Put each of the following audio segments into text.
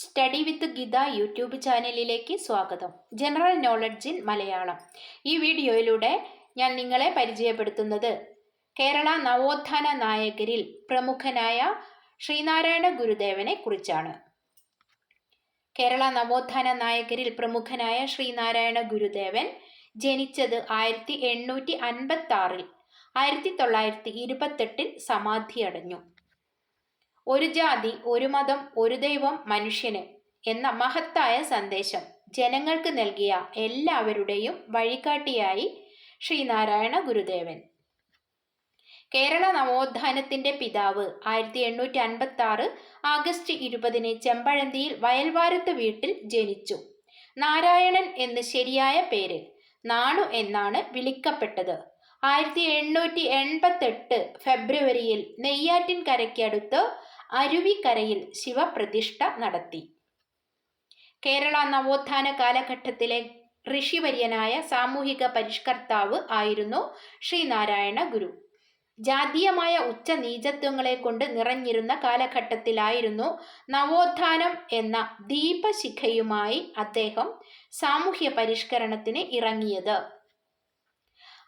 Study വിത്ത് Geetha YouTube ചാനലിലേക്ക് സ്വാഗതം. General knowledge in Malayalam. ഈ വീഡിയോയിലൂടെ ഞാൻ നിങ്ങളെ പരിചയപ്പെടുത്തുന്നത് കേരള നവോത്ഥാന നായകരിൽ പ്രമുഖനായ ശ്രീനാരായണ ഗുരുദേവനെ കുറിച്ചാണ്. കേരള നവോത്ഥാന നായകരിൽ പ്രമുഖനായ ശ്രീനാരായണ ഗുരുദേവൻ ജനിച്ചത് ആയിരത്തി എണ്ണൂറ്റി അൻപത്തി ആറിൽ ആയിരത്തി തൊള്ളായിരത്തി ഇരുപത്തെട്ടിൽ സമാധിയടഞ്ഞു ഒരു ജാതി ഒരു മതം ഒരു ദൈവം മനുഷ്യന് എന്ന മഹത്തായ സന്ദേശം ജനങ്ങൾക്ക് നൽകിയ എല്ലാവരുടെയും വഴികാട്ടിയായി ശ്രീനാരായണ ഗുരുദേവൻ. കേരള നവോത്ഥാനത്തിന്റെ പിതാവ് ആയിരത്തി എണ്ണൂറ്റി അൻപത്തി ആറ് ആഗസ്റ്റ് ഇരുപതിന് ചെമ്പഴന്തിയിൽ വയൽവാരത്ത് വീട്ടിൽ ജനിച്ചു. നാരായണൻ എന്ന് ശരിയായ പേര് നാണു എന്നാണ് വിളിക്കപ്പെട്ടത്. ആയിരത്തി എണ്ണൂറ്റി എൺപത്തെട്ട് ഫെബ്രുവരിയിൽ നെയ്യാറ്റിൻകരയ്ക്കടുത്ത് അരുവിക്കരയിൽ ശിവപ്രതിഷ്ഠ നടത്തി. കേരള നവോത്ഥാന കാലഘട്ടത്തിലെ ഋഷിവര്യനായ സാമൂഹിക പരിഷ്കർത്താവ് ആയിരുന്നു ശ്രീനാരായണ ഗുരു. ജാതീയമായ ഉച്ച നീചത്വങ്ങളെ കൊണ്ട് നിറഞ്ഞിരുന്ന കാലഘട്ടത്തിലായിരുന്നു നവോത്ഥാനം എന്ന ദീപശിഖയുമായി അദ്ദേഹം സാമൂഹ്യ പരിഷ്കരണത്തിന് ഇറങ്ങിയത്.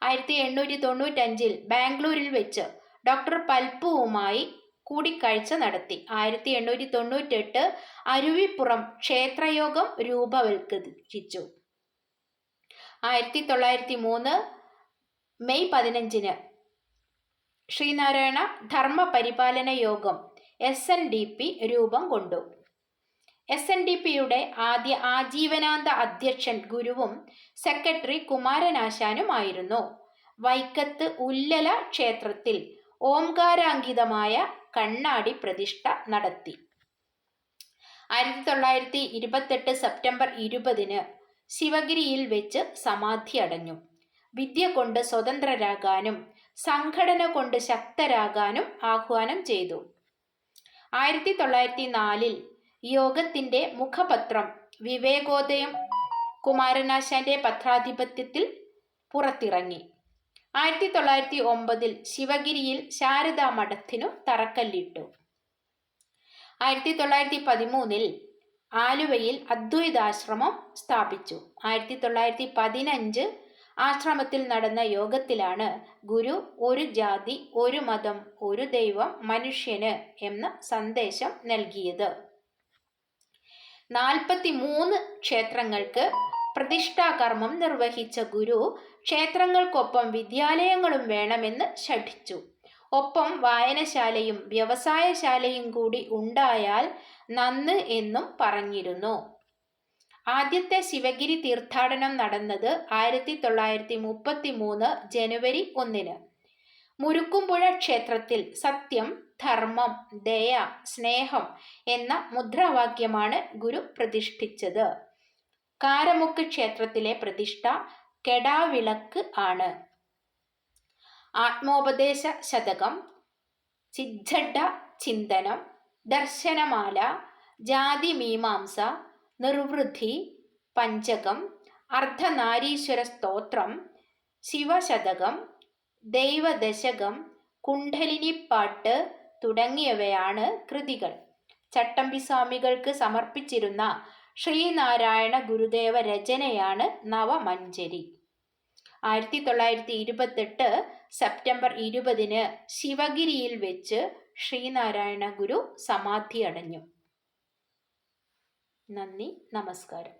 ആയിരത്തി എണ്ണൂറ്റി തൊണ്ണൂറ്റഞ്ചിൽ ബാംഗ്ലൂരിൽ വെച്ച് ഡോക്ടർ പൽപ്പുവുമായി കൂടിക്കാഴ്ച നടത്തി. ആയിരത്തി എണ്ണൂറ്റി തൊണ്ണൂറ്റെട്ട് അരുവിപ്പുറം ക്ഷേത്രയോഗം രൂപവൽക്കരിച്ചു ആയിരത്തി തൊള്ളായിരത്തി മൂന്ന് മെയ് പതിനഞ്ചിന് ശ്രീനാരായണ ധർമ്മ പരിപാലന യോഗം എസ് എൻ ഡി പി രൂപം കൊണ്ടു. എസ് എൻ ഡി പിയുടെ ആദ്യ ആജീവനാന്ത അധ്യക്ഷൻ ഗുരുവും സെക്രട്ടറി കുമാരനാശാനുമായിരുന്നു. വൈക്കത്ത് ഉല്ലല ക്ഷേത്രത്തിൽ ഓംകാരാങ്കിതമായ കണ്ണാടി പ്രതിഷ്ഠ നടത്തി. ആയിരത്തി തൊള്ളായിരത്തി ഇരുപത്തെട്ട് സെപ്റ്റംബർ ഇരുപതിന് ശിവഗിരിയിൽ വെച്ച് സമാധി അടഞ്ഞു. വിദ്യ കൊണ്ട് സ്വതന്ത്രരാകാനും സംഘടന കൊണ്ട് ശക്തരാകാനും ആഹ്വാനം ചെയ്തു. ആയിരത്തി തൊള്ളായിരത്തി നാലിൽ യോഗത്തിന്റെ മുഖപത്രം വിവേകോദയം കുമാരനാശാന്റെ പത്രാധിപത്യത്തിൽ പുറത്തിറങ്ങി. ആയിരത്തി തൊള്ളായിരത്തി ഒമ്പതിൽ ശിവഗിരിയിൽ ശാരദാ മഠത്തിനു തറക്കല്ലിട്ടു. ആയിരത്തി തൊള്ളായിരത്തി പതിമൂന്നിൽ ആലുവയിൽ അദ്വൈതാശ്രമം സ്ഥാപിച്ചു. ആയിരത്തി തൊള്ളായിരത്തി പതിനഞ്ച് ആശ്രമത്തിൽ നടന്ന യോഗത്തിലാണ് ഗുരു ഒരു ജാതി ഒരു മതം ഒരു ദൈവം മനുഷ്യന് എന്ന സന്ദേശം നൽകിയത്. നാൽപ്പത്തി മൂന്ന് ക്ഷേത്രങ്ങൾക്ക് പ്രതിഷ്ഠാകർമ്മം നിർവഹിച്ച ഗുരു ക്ഷേത്രങ്ങൾക്കൊപ്പം വിദ്യാലയങ്ങളും വേണമെന്ന് ശഠിച്ചു. ഒപ്പം വായനശാലയും വ്യവസായശാലയും കൂടി ഉണ്ടായാൽ നന്ന് എന്നും പറഞ്ഞിരുന്നു. ആദ്യത്തെ ശിവഗിരി തീർത്ഥാടനം നടന്നത് ആയിരത്തി തൊള്ളായിരത്തി മുപ്പത്തി മൂന്ന് ജനുവരി ഒന്നിന്. മുരുക്കുംപുഴ ക്ഷേത്രത്തിൽ സത്യം ധർമ്മം ദയ സ്നേഹം എന്ന മുദ്രാവാക്യമാണ് ഗുരു പ്രതിഷ്ഠിച്ചത്. കാരമുക്ക് ക്ഷേത്രത്തിലെ പ്രതിഷ്ഠ കെടാവിളക്ക് ആണ്. ആത്മോപദേശ ശതകം ചിജ്ജഡ ചിന്തനം ദർശനമാല ജാതി മീമാംസ നിർവൃദ്ധി പഞ്ചകം അർദ്ധനാരീശ്വര സ്തോത്രം ശിവശതകം ദൈവദശകം കുണ്ഠലിനിപ്പാട്ട് തുടങ്ങിയവയാണ് കൃതികൾ. ചട്ടമ്പി സ്വാമികൾക്ക് സമർപ്പിച്ചിരുന്ന ശ്രീനാരായണ ഗുരുദേവ രചനയാണ് നവമഞ്ചരി ആയിരത്തി തൊള്ളായിരത്തി ഇരുപത്തെട്ട് സെപ്റ്റംബർ ഇരുപതിന് ശിവഗിരിയിൽ വെച്ച് ശ്രീനാരായണ ഗുരു സമാധി അടഞ്ഞു നന്ദി നമസ്കാരം.